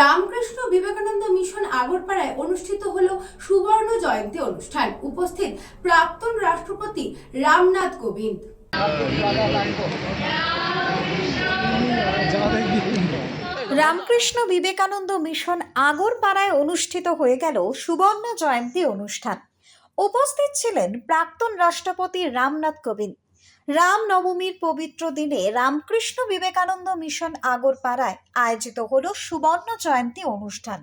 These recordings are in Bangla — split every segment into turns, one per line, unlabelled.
রামকৃষ্ণ বিবেকানন্দ মিশন আগরপাড়ায় অনুষ্ঠিত হল সুবর্ণ জয়ন্তী অনুষ্ঠান। উপস্থিত প্রাক্তন রাষ্ট্রপতি রামনাথ কোবিন্দ।
রামকৃষ্ণ বিবেকানন্দ মিশন আগরপাড়ায় অনুষ্ঠিত হয়ে গেল সুবর্ণ জয়ন্তী অনুষ্ঠান। উপস্থিত ছিলেন প্রাক্তন রাষ্ট্রপতি রামনাথ কোবিন্দ। রামনবমীর পবিত্র দিনে রামকৃষ্ণ বিবেকানন্দ মিশন আগরপাড়ায় আয়োজিত হল সুবর্ণ জয়ন্তী অনুষ্ঠান।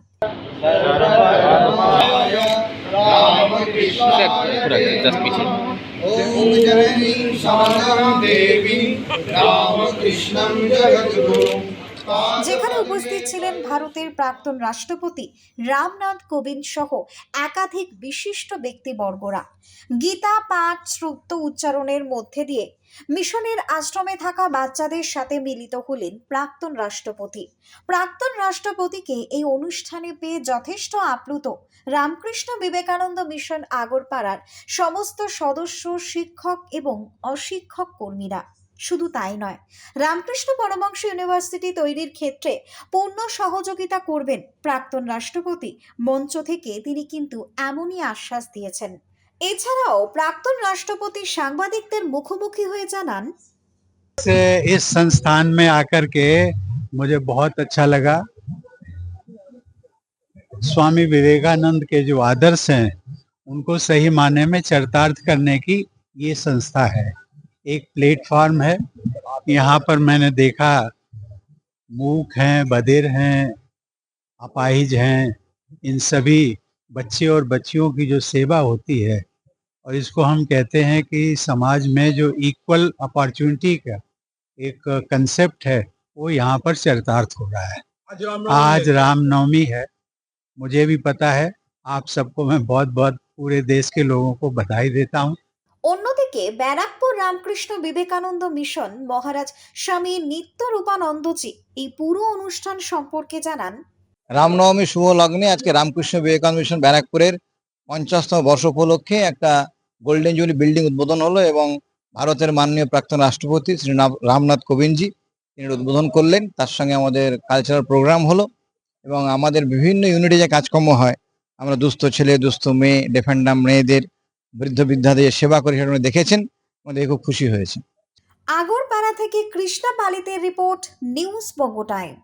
যেখানে উপস্থিত ছিলেন ভারতের প্রাক্তন রাষ্ট্রপতি রামনাথ কোবিন্দ সহ একাধিক বিশিষ্ট ব্যক্তিবর্গরা। গীতা, পাঠ, শ্রুত উচ্চারণের মধ্যে দিয়ে মিশনের আশ্রমে থাকা বাচ্চাদের সাথে মিলিত হলেন প্রাক্তন রাষ্ট্রপতি। প্রাক্তন রাষ্ট্রপতিকে এই অনুষ্ঠানে পেয়ে যথেষ্ট আপ্লুত রামকৃষ্ণ বিবেকানন্দ মিশন আগরপাড়ার সমস্ত সদস্য, শিক্ষক এবং অশিক্ষক কর্মীরা। শুধু তাই নয় রামকৃষ্ণ পরমহংস ইউনিভার্সিটি তৈরির ক্ষেত্রে পূর্ণ সহযোগিতা করবেন প্রাক্তন রাষ্ট্রপতি মঞ্চ থেকে তিনি কিন্তু এমনই আশ্বাস দিয়েছেন এছাড়াও প্রাক্তন রাষ্ট্রপতি সাংবাদিকদের মুখোমুখি হয়ে জানান
से इस संस्थान में आकर के मुझे बहुत अच्छा लगा स्वामी विवेकानंद के जो आदर्श हैं उनको सही माने में चरितार्थ करने की ये संस्था है एक प्लेटफॉर्म है। यहाँ पर मैंने देखा मूक हैं बधिर हैं अपाहिज हैं इन सभी बच्चे और बच्चियों की जो सेवा होती है। और इसको हम कहते हैं कि समाज में जो इक्वल अपॉर्चुनिटी का एक कंसेप्ट है वो यहाँ पर चरितार्थ हो रहा है। आज रामनवमी है। मुझे भी पता है आप सबको मैं बहुत बहुत पूरे देश के लोगों को बधाई देता हूँ।
অন্যদিকে ব্যারাকপুর রামকৃষ্ণ বিবেকানন্দ মিশন মহারাজ স্বামী নিত্য রূপানন্দজি এই পুরো অনুষ্ঠান সম্পর্কে জানান,
রামনবমী শুভ লগ্নে আজকে রামকৃষ্ণ বিবেকানন্দ মিশন ব্যারাকপুরের পঞ্চাশতম বর্ষ উপলক্ষে একটা গোল্ডেন জুবলি বিল্ডিং উদ্বোধন হলো এবং ভারতের মাননীয় প্রাক্তন রাষ্ট্রপতি শ্রী রামনাথ কোবিন্দজি তিনি উদ্বোধন করলেন। তার সঙ্গে আমাদের কালচারাল প্রোগ্রাম হলো এবং আমাদের বিভিন্ন ইউনিটে যে কাজকর্ম হয়, আমরা দুস্থ ছেলে, দুস্থ মেয়ে ডেফেন্ডাম মেয়েদের বৃদ্ধ বৃদ্ধাদের সেবা করে সেটা দেখেছেন, আমাদের খুব খুশি হয়েছে।
আগরপাড়া থেকে কৃষ্ণা পালিতের রিপোর্ট, নিউজ বঙ্গ টাইম।